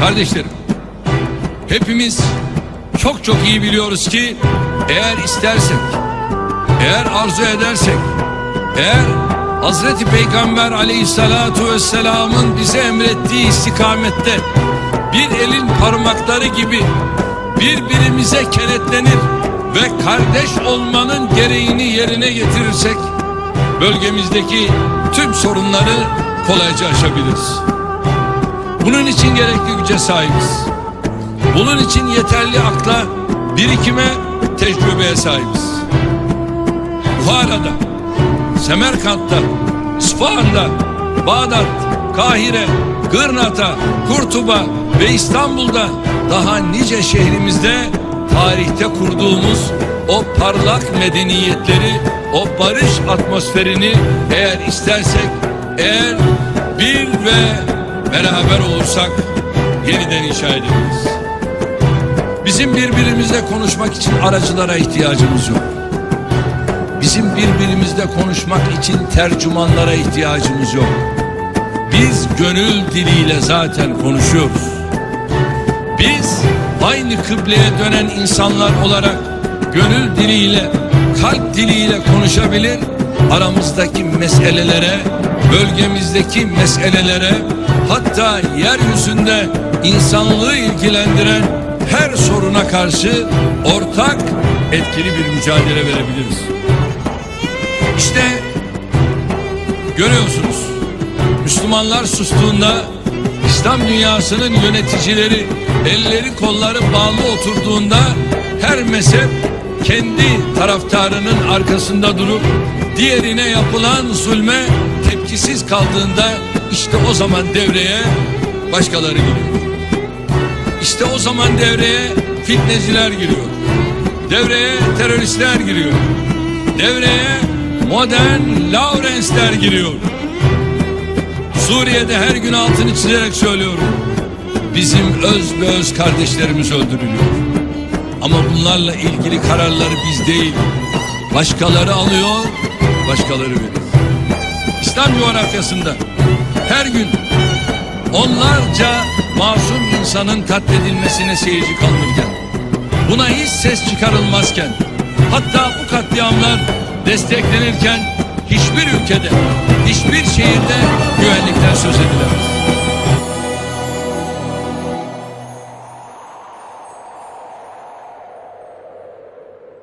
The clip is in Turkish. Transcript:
Kardeşlerim, hepimiz çok çok iyi biliyoruz ki eğer istersek, eğer arzu edersek, eğer Hazreti Peygamber aleyhissalatu vesselamın bize emrettiği istikamette bir elin parmakları gibi birbirimize kenetlenir ve kardeş olmanın gereğini yerine getirirsek bölgemizdeki tüm sorunları kolayca aşabiliriz. Bunun için gerekli güce sahibiz. Bunun için yeterli akla, birikime, tecrübeye sahibiz. Buhara'da, Semerkant'ta, İsfahan'da, Bağdat, Kahire, Gırnata, Kurtuba ve İstanbul'da daha nice şehrimizde tarihte kurduğumuz o parlak medeniyetleri, o barış atmosferini eğer istersek, eğer bir ve beraber olursak yeniden inşa edebiliriz. Bizim birbirimizle konuşmak için aracılara ihtiyacımız yok. Bizim birbirimizle konuşmak için tercümanlara ihtiyacımız yok. Biz gönül diliyle zaten konuşuyoruz. Biz aynı kıbleye dönen insanlar olarak gönül diliyle, kalp diliyle konuşabilir, aramızdaki meselelere, bölgemizdeki meselelere, hatta yeryüzünde insanlığı ilgilendiren her soruna karşı ortak etkili bir mücadele verebiliriz. İşte görüyorsunuz Müslümanlar sustuğunda İslam dünyasının yöneticileri elleri kolları bağlı oturduğunda her mezhep kendi taraftarının arkasında durup diğerine yapılan zulme tepkisiz kaldığında işte o zaman devreye başkaları giriyor. İşte o zaman devreye fitneciler giriyor. Devreye teröristler giriyor. Devreye modern Lawrence'ler giriyor. Suriye'de her gün altını çizerek söylüyorum. Bizim öz ve öz kardeşlerimiz öldürülüyor. Ama bunlarla ilgili kararları biz değil, başkaları alıyor, başkaları veriyor. İslam coğrafyasında her gün onlarca masum insanın katledilmesine seyirci kalınırken, buna hiç ses çıkarılmazken, hatta bu katliamlar desteklenirken hiçbir ülkede, hiçbir şehirde güvenlikten söz edilemez.